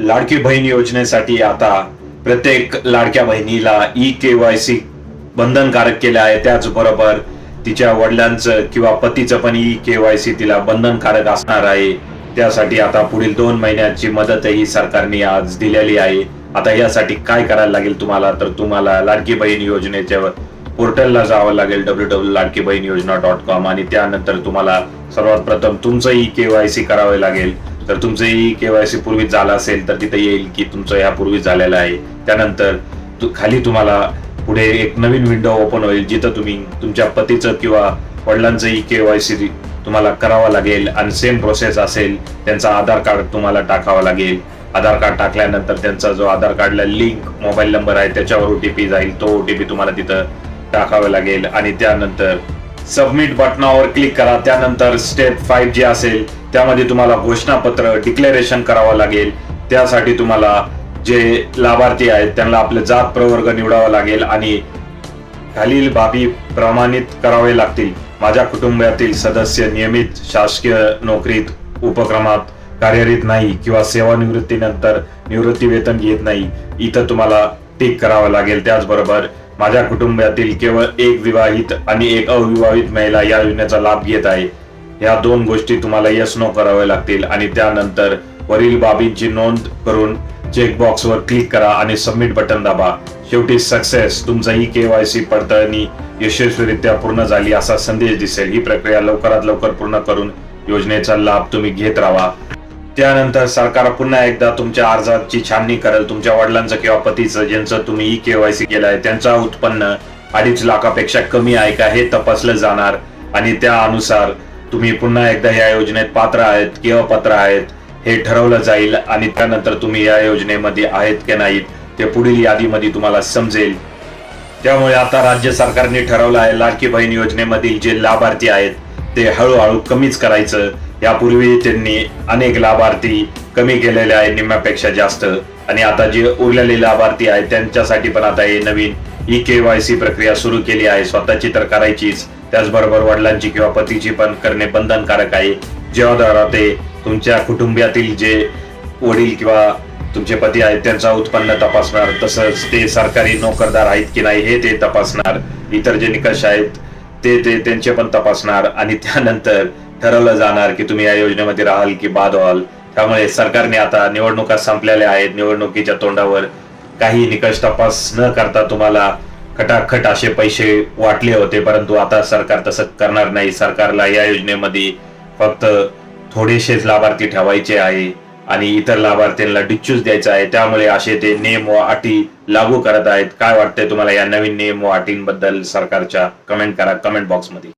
लाडकी बहीण योजनेसाठी आता प्रत्येक लाडक्या बहिणीला ई के वाय सी बंधनकारक केलं आहे. त्याचबरोबर तिच्या वडिलांचं किंवा पतीचं पण ई के वाय सी तिला बंधनकारक असणार आहे. त्यासाठी आता पुढील दोन महिन्याची मदतही सरकारने आज दिलेली आहे. आता यासाठी काय करायला लागेल तुम्हाला? तर तुम्हाला लाडकी बहीण योजनेच्या पोर्टलला जावं लागेल डब्ल्यू डब्ल्यू लाडकी बहीण योजना डॉट कॉम आणि त्यानंतर तुम्हाला सर्वात प्रथम तुमचं ई के वाय सी करावे लागेल. तर तुमचंही केवायसी के वाय सी पूर्वीच झालं असेल तर तिथे येईल की तुमचं यापूर्वीच झालेलं आहे. त्यानंतर तु- खाली तुम्हाला पुढे एक नवीन विंडो ओपन होईल जिथं तुम्ही तुमच्या पतीचं किंवा वडिलांचंही केवायसी के वाय सी तुम्हाला करावं लागेल आणि सेम प्रोसेस असेल त्यांचा आधार कार्ड तुम्हाला टाकावं लागेल. आधार कार्ड टाकल्यानंतर त्यांचा जो आधार कार्डला लिंक मोबाईल नंबर आहे त्याच्यावर ओ टी पी जाईल तो ओ टी पी तुम्हाला तिथं टाकावा लागेल. आणि त्यानंतर सबमिट बटनावर क्लिक करा. त्यानंतर स्टेप फाईव्ह जी असेल त्यामध्ये तुम्हाला घोषणापत्र डिक्लेरेशन करावं लागेल. त्यासाठी तुम्हाला जे लाभार्थी आहेत त्यांना आपले जात प्रवर्ग निवडावा लागेल आणि खालील बाबी प्रमाणित करावे लागतील. माझ्या कुटुंबातील सदस्य नियमित शासकीय नोकरीत उपक्रमात कार्यरत नाही किंवा सेवानिवृत्तीनंतर निवृत्ती वेतन घेत नाही. इथं तुम्हाला टिक करावं लागेल. त्याचबरोबर माझ्या कुटुंबातील केवळ एक विवाहित आणि एक अविवाहित महिला या योजनेचा लाभ घेत आहे. या दोन गोष्टी तुम्हाला यस नो कराव्या लागतील आणि त्यानंतर वरील बाबींची नोंद करून चेकबॉक्सवर क्लिक करा आणि सबमिट बटन दाबा. शेवटी सक्सेस तुमचा ही के वाय सी पडताळणी यशस्वीरित्या पूर्ण झाली असा संदेश दिसेल. ही प्रक्रिया लवकरात लवकर पूर्ण करून योजनेचा लाभ तुम्ही घेत राहा. त्यानंतर सरकार पुन्हा एकदा तुमच्या अर्जाची छाननी करेल. तुमच्या वडिलांचं किंवा पतीचं ज्यांचं तुम्ही ई केवायसी केलं आहे त्यांचा उत्पन्न अडीच लाखापेक्षा कमी आहे का हे तपासलं जाणार. आणि त्या अनुसार तुम्ही पुन्हा एकदा या योजनेत पात्र आहेत किंवा पात्र आहेत हे ठरवलं जाईल आणि त्यानंतर तुम्ही या योजनेमध्ये आहेत की नाहीत ते पुढील यादीमध्ये तुम्हाला समजेल. त्यामुळे आता राज्य सरकारने ठरवलं आहे लाडकी बहीण योजनेमधील जे लाभार्थी आहेत ते हळूहळू कमीच करायचं. यापूर्वी त्यांनी अनेक लाभार्थी कमी केलेले आहे निम्म्यापेक्षा जास्त. आणि आता जे उरलेले लाभार्थी आहेत त्यांच्यासाठी पण आता हे नवीन ई के वाय सी प्रक्रिया सुरू केली आहे. स्वतःची तर करायचीच. त्याचबरोबर वडिलांची किंवा पतीची पण करणे बंधनकारक आहे. जेव्हा ते. तुमच्या कुटुंबातील जे वडील किंवा तुमचे पती आहेत त्यांचा उत्पन्न तपासणार. तसंच ते सरकारी नोकरदार आहेत की नाही हे ते तपासणार. इतर जे निकष आहेत ते ते त्यांचे पण तपासणार. आणि त्यानंतर ठरवलं जाणार की तुम्ही या योजनेमध्ये राहाल की बाद व्हाल. त्यामुळे सरकारने आता निवडणुका संपलेल्या आहेत. निवडणुकीच्या तोंडावर काही निकष तपास न करता तुम्हाला खटाखट असे पैसे वाटले होते. परंतु आता सरकार तसं करणार नाही. सरकारला या योजनेमध्ये फक्त थोडेसेच लाभार्थी ठेवायचे आहे आणि इतर लाभार्थ्यांना डिच्चूस द्यायचा आहे. त्यामुळे असे ते नियम व अटी लागू करत आहेत. काय वाटतंय तुम्हाला या नवीन नियम व अटींबद्दल सरकारच्या कमेंट करा. कमेंट बॉक्समध्ये